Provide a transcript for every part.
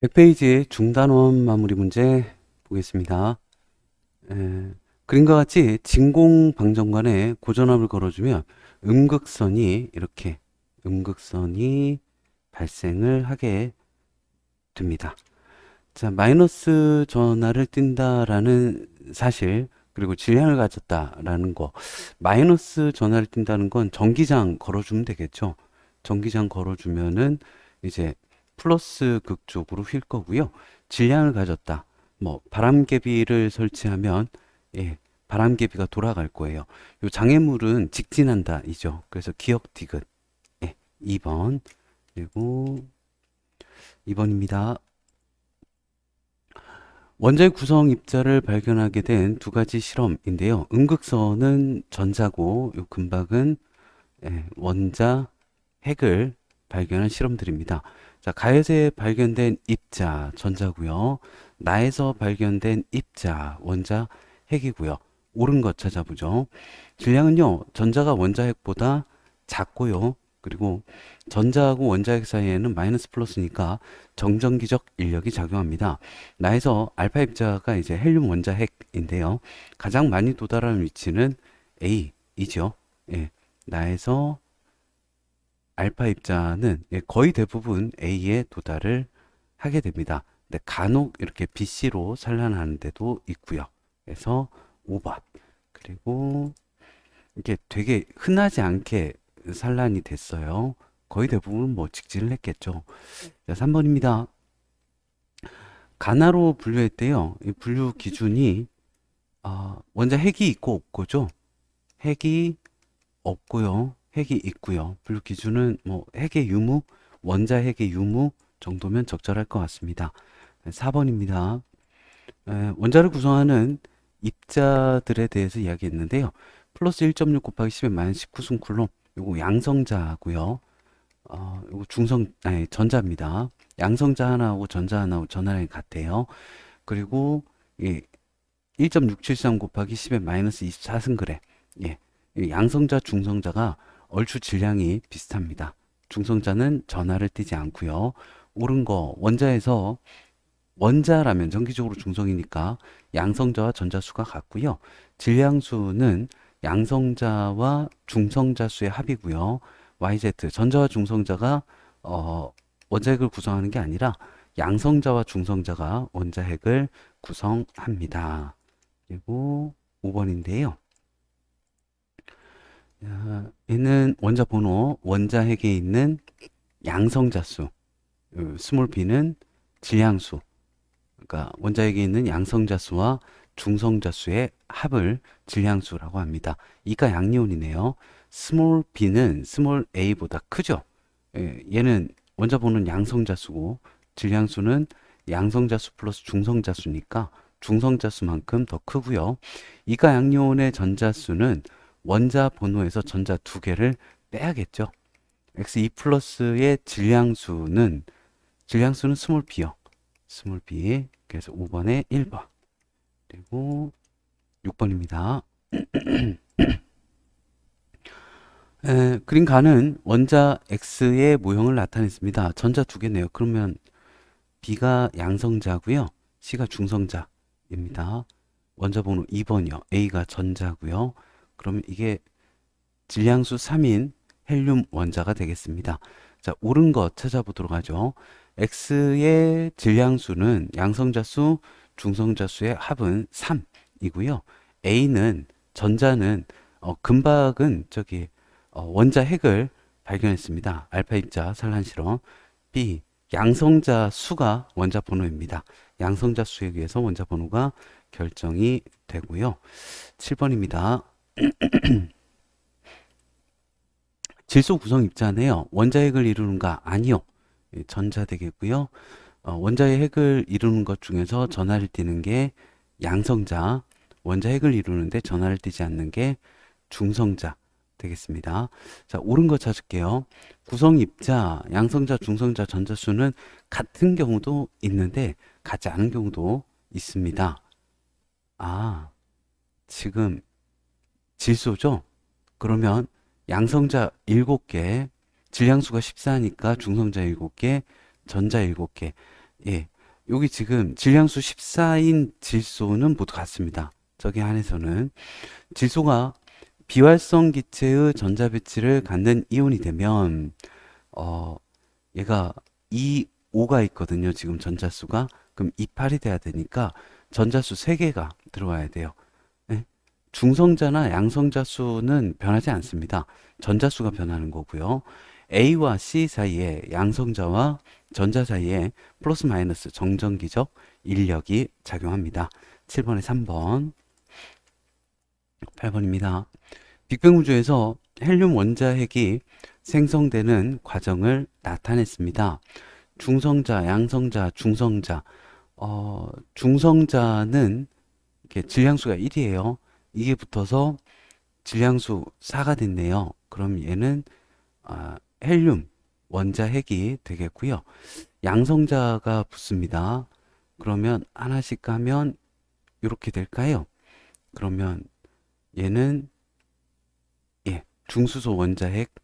100페이지 중단원 마무리 문제 보겠습니다. 에, 그림과 같이 진공 방정관에 고전압을 걸어주면 음극선이 이렇게 음극선이 발생을 하게 됩니다. 자, 마이너스 전하를 띈다라는 사실, 그리고 질량을 가졌다라는 거. 마이너스 전하를 띈다는 건 전기장 걸어주면 되겠죠. 전기장 걸어주면은 이제 플러스 극 쪽으로 휠 거고요. 질량을 가졌다. 뭐 바람개비를 설치하면 예, 바람개비가 돌아갈 거예요. 요 장애물은 직진한다 이죠. 그래서 기억 디귿. 예, 2번. 그리고 2번입니다. 원자의 구성 입자를 발견하게 된 두 가지 실험인데요. 음극선은 전자고 요 금박은 예, 원자 핵을 발견한 실험들입니다. 자, 가에서 발견된 입자 전자고요. 나에서 발견된 입자 원자 핵이고요. 옳은 것 찾아보죠. 질량은요. 전자가 원자 핵보다 작고요. 그리고 전자하고 원자 핵 사이에는 마이너스 플러스니까 정전기적 인력이 작용합니다. 나에서 알파 입자가 이제 헬륨 원자 핵인데요. 가장 많이 도달하는 위치는 A이죠. 예. 나에서 알파 입자는 예, 거의 대부분 A에 도달을 하게 됩니다. 근데 간혹 이렇게 BC로 산란하는 데도 있고요. 그래서 5번. 그리고 이게 되게 흔하지 않게 산란이 됐어요. 거의 대부분 뭐 직진을 했겠죠. 자, 3번입니다. 가나로 분류했대요. 이 분류 기준이 아, 원자 핵이 있고 없고죠. 핵이 없고요. 핵이 있고요. 분류 기준은 뭐 핵의 유무, 원자 핵의 유무 정도면 적절할 것 같습니다. 4번입니다. 원자를 구성하는 입자들에 대해서 이야기했는데요. 플러스 1.6 곱하기 10의 마이너스 19승 쿨롬. 요거 양성자고요. 어, 요거 중성 아니 전자입니다. 양성자 하나하고 전자 하나하고 전하량이 같아요. 그리고 이1.673 곱하기 10의 마이너스 24승그램. 예. 이 양성자, 중성자가 얼추 질량이 비슷합니다. 중성자는 전하를 띠지 않고요. 옳은 거 원자에서 원자라면 전기적으로 중성이니까 양성자와 전자수가 같고요. 질량수는 양성자와 중성자 수의 합이고요. YZ 전자와 중성자가 어, 원자핵을 구성하는 게 아니라 양성자와 중성자가 원자핵을 구성합니다. 그리고 5번인데요. 야, 얘는 원자 번호, 원자핵에 있는 양성자 수, 어, 스몰 b는 질량수. 그러니까 원자핵에 있는 양성자 수와 중성자 수의 합을 질량수라고 합니다. 이가 양이온이네요. 스몰 b는 스몰 a보다 크죠. 예, 얘는 원자 번호는 양성자 수고 질량수는 양성자 수 플러스 중성자 수니까 중성자 수만큼 더 크고요. 이가 양이온의 전자 수는 원자 번호에서 전자 두 개를 빼야겠죠. X2 플러스의 질량수는 질량수는 스몰 b요. 스몰 b. 그래서 5번에 1번. 그리고 6번입니다. 에, 그림 가는 원자 X의 모형을 나타냈습니다. 전자 두 개네요. 그러면 B가 양성자고요. C가 중성자입니다. 원자 번호 2번이요. A가 전자고요. 그러면 이게 질량수 3인 헬륨 원자가 되겠습니다. 자, 옳은 것 찾아보도록 하죠. X의 질량수는 양성자 수, 중성자 수의 합은 3이고요. A는 전자는 어, 금박은 저기 어, 원자 핵을 발견했습니다. 알파 입자 산란 실험. B 양성자 수가 원자 번호입니다. 양성자 수에 의해서 원자 번호가 결정이 되고요. 7번입니다. 질소 구성 입자네요. 원자핵을 이루는가? 아니요. 예, 전자 되겠고요. 어, 원자의 핵을 이루는 것 중에서 전하를 띠는 게 양성자, 원자 핵을 이루는데 전하를 띠지 않는 게 중성자 되겠습니다. 자, 옳은 거 찾을게요. 구성 입자, 양성자, 중성자, 전자수는 같은 경우도 있는데 같지 않은 경우도 있습니다. 아, 지금 질소죠? 그러면 양성자 7개, 질량수가 14니까 중성자 7개, 전자 7개. 예. 여기 지금 질량수 14인 질소는 모두 같습니다. 저기 안에서는 질소가 비활성 기체의 전자 배치를 갖는 이온이 되면 어 얘가 2, 5가 있거든요. 지금 전자수가 그럼 2, 8이 돼야 되니까 전자수 3개가 들어와야 돼요. 예? 중성자나 양성자 수는 변하지 않습니다. 전자수가 변하는 거고요. A와 C 사이에 양성자와 전자 사이에 플러스 마이너스 정전기적 인력이 작용합니다. 7번에 3번, 8번입니다. 빅뱅 우주에서 헬륨 원자핵이 생성되는 과정을 나타냈습니다. 중성자, 양성자, 중성자. 어, 중성자는 이렇게 질량수가 1이에요. 이게 붙어서 질량수 4가 됐네요. 그럼 얘는 아, 헬륨 원자핵이 되겠고요. 양성자가 붙습니다. 그러면 하나씩 가면 이렇게 될까요? 그러면 얘는 예, 중수소 원자핵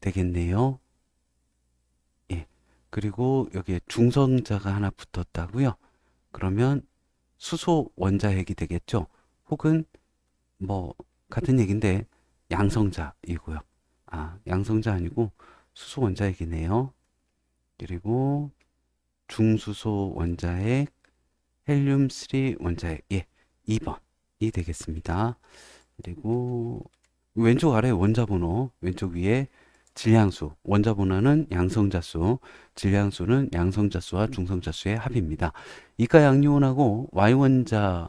되겠네요. 예. 그리고 여기에 중성자가 하나 붙었다고요. 그러면 수소 원자핵이 되겠죠. 혹은 뭐 같은 얘기인데 양성자이고요. 아, 양성자 아니고 수소 원자핵이네요. 그리고 중수소 원자핵 헬륨 3 원자핵 예, 2번이 되겠습니다. 그리고 왼쪽 아래 원자 번호, 왼쪽 위에 질량수, 원자 번호는 양성자수, 질량수는 양성자수와 중성자수의 합입니다. 이가 양이온하고 Y원자의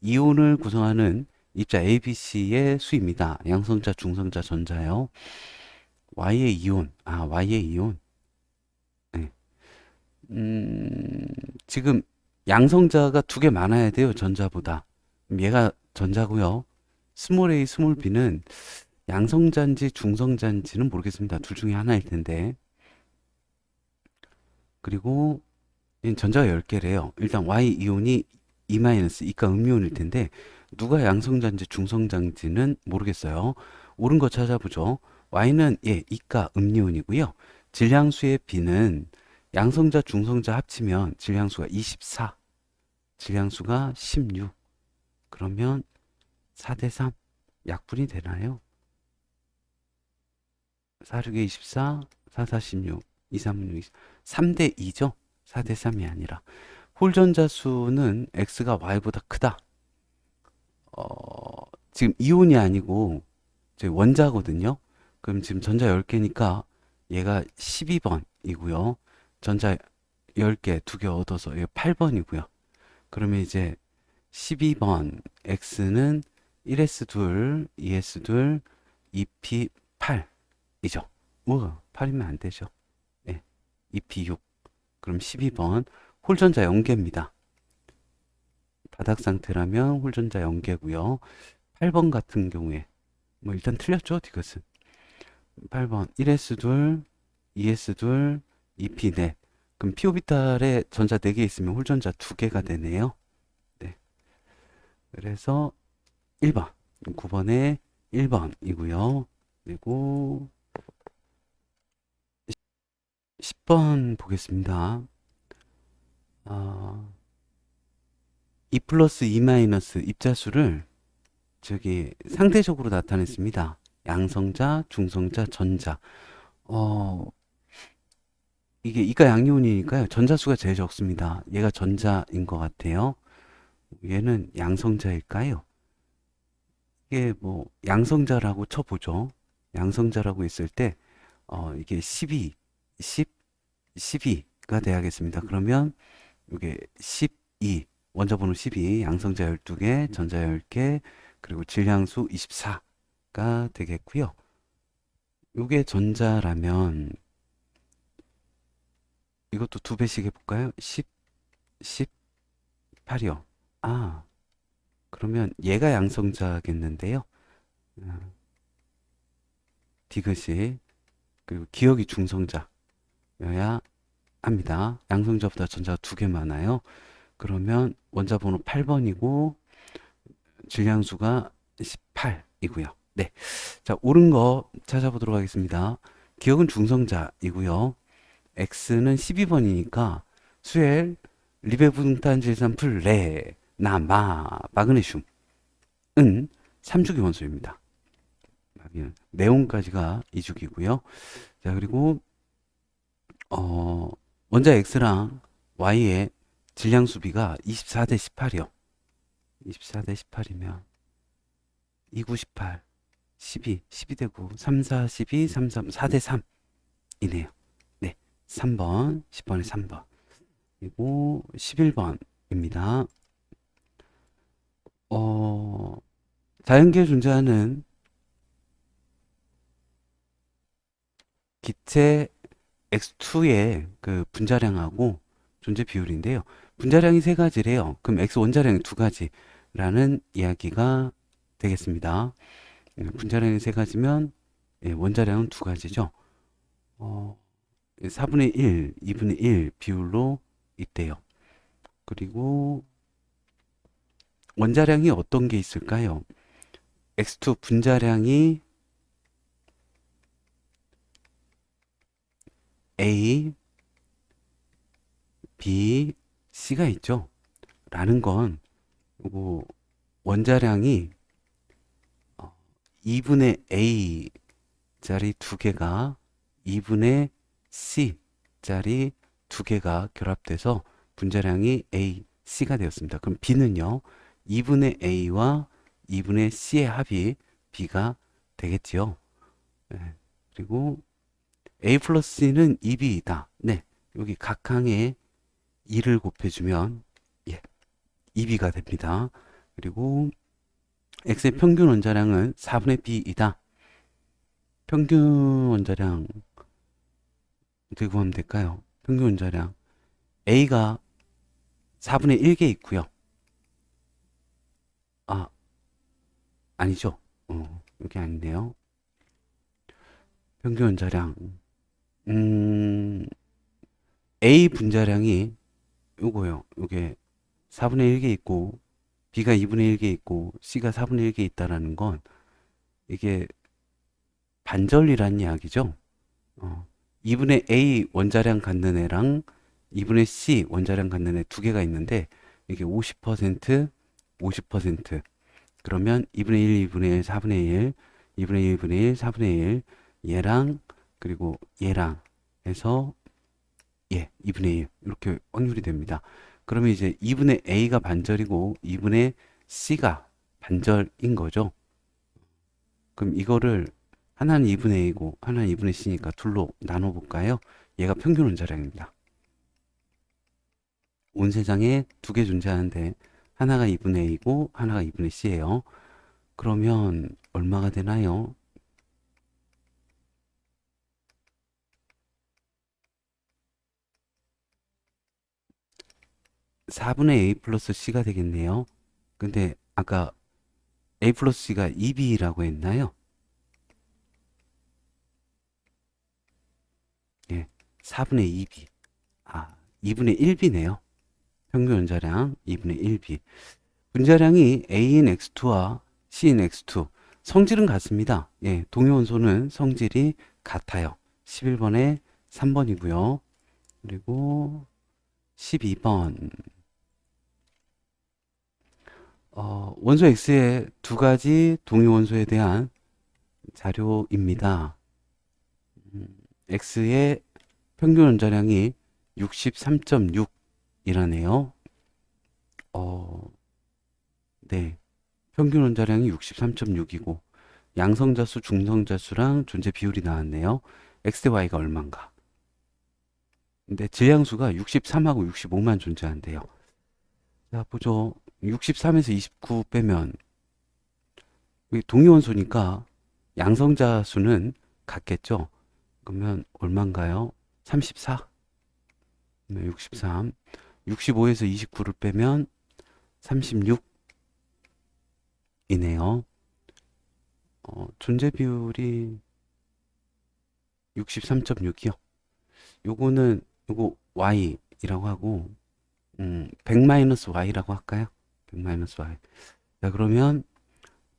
이온을 구성하는 입자 ABC의 수입니다. 양성자, 중성자, 전자요. Y의 이온, 아, Y의 이온. 네. 음, 지금 양성자가 두 개 많아야 돼요, 전자보다. 얘가 전자고요. 스몰 a, 스몰 b는 양성자인지 중성자인지는 모르겠습니다. 둘 중에 하나일 텐데. 그리고 전자가 10개래요. 일단 Y 이온이 E- 이가 음이온일 텐데 누가 양성자인지 중성자인지는 모르겠어요. 옳은 거 찾아보죠. Y는 예, 이가 음이온이고요. 질량수의 B는 양성자, 중성자 합치면 질량수가 24, 질량수가 16. 그러면 4 대 3 약분이 되나요? 4, 6에 24, 4, 4, 16, 2, 3, 6, 3대 2죠? 4대 3이 아니라. 홀전자 수는 x가 y보다 크다. 어, 지금 이온이 아니고 저희 원자거든요. 그럼 지금 전자 10개니까 얘가 12번이고요. 전자 10개, 2개 얻어서 얘 8번이고요. 그러면 이제 12번 x는 1s2, 2s2, 2p8이죠. 뭐 8이면 안 되죠. 네. 2p6. 그럼 12번 홀전자 연계입니다. 바닥 상태라면 홀전자 연계고요. 8번 같은 경우에 뭐 일단 틀렸죠, 이것은. 8번 1s2, 2s2, 2p4. 그럼 p 오비탈에 전자 4개 있으면 홀전자 2개가 되네요. 네. 그래서 1번, 9번에 1번이고요. 그리고 10번 보겠습니다. 아, 2 플러스 2 마이너스 입자수를 저기 상대적으로 나타냈습니다. 양성자, 중성자, 전자. 어, 이게 이가 양이온이니까요. 전자수가 제일 적습니다. 얘가 전자인 것 같아요. 얘는 양성자일까요? 이게 뭐 양성자라고 쳐보죠. 양성자라고 있을 때 어, 이게 12, 10, 12가 돼야겠습니다. 그러면 이게 12, 원자 번호 12, 양성자 12개, 전자 10개, 그리고 질량수 24가 되겠고요. 이게 전자라면 이것도 두 배씩 해볼까요? 10, 18이요. 아, 그러면 얘가 양성자겠는데요. 아, 디귿이 그리고 기억이 중성자여야 합니다. 양성자보다 전자가 두 개 많아요. 그러면 원자 번호 8번이고 질량수가 18이고요. 네. 자, 옳은 거 찾아보도록 하겠습니다. 기억은 중성자이고요. X는 12번이니까 수엘 리베분탄 질산 풀 레, 나, 마, 마그네슘은 3주기 원소입니다. 네온까지가 2주기고요. 자, 그리고 어, 원자 X랑 Y의 질량 수 비가 24 대 18이요. 24 대 18이면 2, 9, 18, 12, 12 대 9, 3, 4, 12, 3, 3, 4 대 3이네요. 네, 3번, 10번에 3번. 그리고 11번입니다. 어, 자연계에 존재하는 기체 X2의 그 분자량하고 존재 비율인데요. 분자량이 세 가지래요. 그럼 X 원자량이 두 가지라는 이야기가 되겠습니다. 음, 분자량이 세 가지면 예, 원자량은 두 가지죠. 어, 4분의 1, 2분의 1 비율로 있대요. 그리고 원자량이 어떤 게 있을까요? X2 분자량이 A, B, C가 있죠. 라는 건 요거 원자량이 어, 2분의 A 짜리 두 개가 2분의 C 짜리 두 개가 결합돼서 분자량이 A, C가 되었습니다. 그럼 B는요. 2분의 A와 2분의 C의 합이 B가 되겠지요. 네. 그리고 A 플러스 C는 2B이다. 네. 여기 각항에 2를 곱해주면 예, 2B가 됩니다. 그리고 X의 평균 원자량은 4분의 B이다. 평균 원자량 어떻게 구하면 될까요? 평균 원자량 A가 4분의 1개 있고요. 아, 아니죠. 어, 여기 아니네요. 평균 원자량 음, A 분자량이 요거요. 요게 4분의 1개 있고 B가 2분의 1개 있고 C가 4분의 1개 있다라는 건 이게 반절이란 이야기죠. 어, 2분의 A 원자량 갖는 애랑 2분의 C 원자량 갖는 애 두 개가 있는데 이게 50% 50% 그러면 2분의 1, 2분의 1, 4분의 1, 2분의 1, 2분의 1, 4분의 1 얘랑 그리고 얘랑 해서 예, 2분의 1 이렇게 확률이 됩니다. 그러면 이제 2분의 A가 반절이고 2분의 C가 반절인 거죠. 그럼 이거를 하나는 2분의 A고 하나는 2분의 C니까 둘로 나눠 볼까요? 얘가 평균 원자량입니다. 온 세상에 두 개 존재하는데 하나가 2분의 A고 하나가 2분의 C예요. 그러면 얼마가 되나요? 4분의 A 플러스 C가 되겠네요. 근데 아까 A 플러스 C가 2B라고 했나요? 예, 4분의 2B. 아, 2분의 1B네요. 평균 원자량 2분의 1B. 분자량이 A인 X2와 C인 X2. 성질은 같습니다. 예, 동위원소는 성질이 같아요. 11번에 3번이고요. 그리고 12번. 어, 원소 X의 두 가지 동위 원소에 대한 자료입니다. 음, X의 평균 원자량이 63.6이라네요. 어, 네. 평균 원자량이 63.6이고 양성자 수, 중성자 수랑 존재 비율이 나왔네요. X 대 Y가 얼마인가? 근데 질량수가 63하고 65만 존재한대요. 자, 보죠. 63에서 29 빼면 동위원소니까 양성자 수는 같겠죠. 그러면 얼마인가요? 34? 63. 65에서 29를 빼면 36이네요. 어, 존재 비율이 63.6이요. 요거는 요거 y이라고 하고 음, 100-y라고 할까요? 100-y. 자, 그러면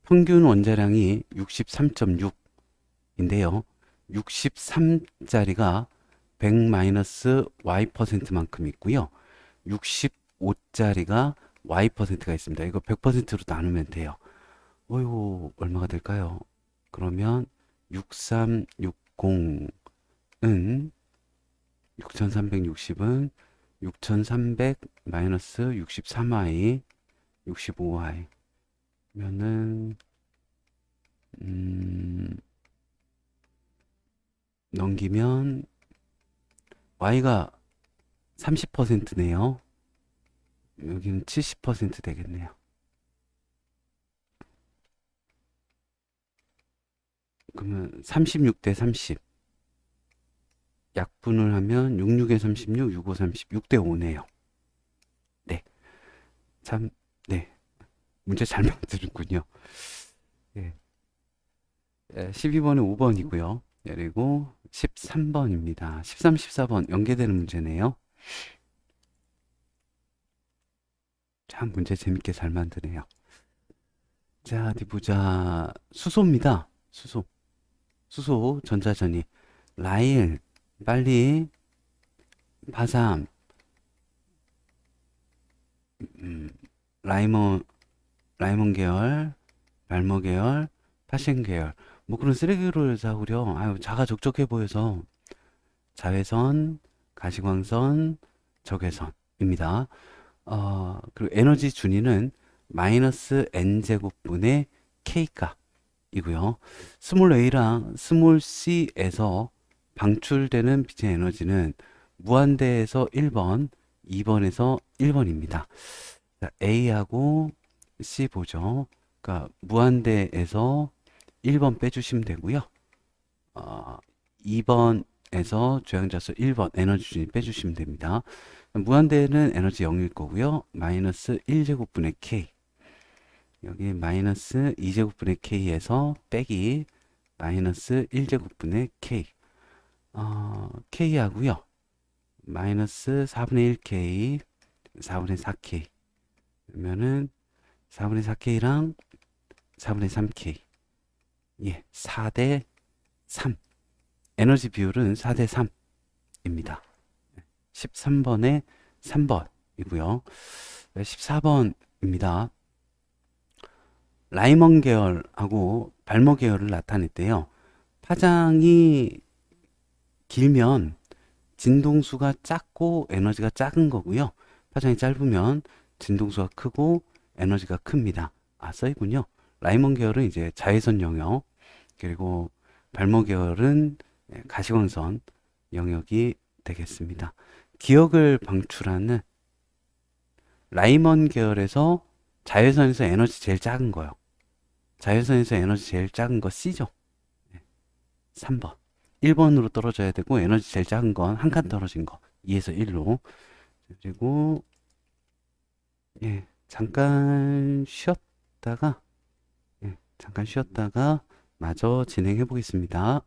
평균 원자량이 63.6인데요. 63짜리가 100 마이너스 y 퍼센트만큼 있고요. 65짜리가 y 퍼센트가 있습니다. 이거 100%로 나누면 돼요. 어이구, 얼마가 될까요? 그러면 6360은 6360은 6300 마이너스 63y 65y 면은 음 넘기면 y가 30%네요. 여기는 70% 되겠네요. 그러면 36 대 30. 약분을 하면 66에 36, 65, 30, 6대 5네요. 네. 참, 네. 문제 잘 만드는군요. 예. 12번은 5번이고요. 그리고 13번입니다. 13, 14번 연계되는 문제네요. 참 문제 재밌게 잘 만드네요. 자, 어디 보자. 수소입니다. 수소. 수소 전자전이 라일 빨리 파삼 음, 라이몬 라이몬 계열 발모 계열 파셴 계열 뭐 그런 쓰레기를 잡으려 아유 자가 적적해 보여서 자외선 가시광선 적외선입니다. 어, 그리고 에너지 준위는 마이너스 n 제곱분의 k가 이고요. 스몰 a랑 스몰 c에서 방출되는 빛의 에너지는 무한대에서 1번, 2번에서 1번입니다. A하고 C 보죠. 그러니까 무한대에서 1번 빼주시면 되고요. 어, 2번에서 조향자수 1번 에너지 준위 빼주시면 됩니다. 무한대는 에너지 0일 거고요. 마이너스 1제곱분의 K 여기 마이너스 2제곱분의 K에서 빼기 마이너스 1제곱분의 K 어, K 하고요. 마이너스 4분의 1K, 4분의 4K. 그러면은 4분의 4K랑 4분의 3K. 예, 4대 3. 에너지 비율은 4대 3입니다. 13번에 3번이고요. 14번입니다. 라이먼 계열하고 발모 계열을 나타냈대요. 파장이 길면 진동수가 작고 에너지가 작은 거고요. 파장이 짧으면 진동수가 크고 에너지가 큽니다. 아, 써있군요. 라이먼 계열은 이제 자외선 영역, 그리고 발모 계열은 예, 가시광선 영역이 되겠습니다. 기억을 방출하는 라이먼 계열에서 자외선에서 에너지 제일 작은 거요. 자외선에서 에너지 제일 작은 거 C죠. 3번. 1번으로 떨어져야 되고 에너지 제일 작은 건 한 칸 떨어진 거. 2에서 1로. 그리고 예 잠깐 쉬었다가 예 잠깐 쉬었다가 마저 진행해 보겠습니다.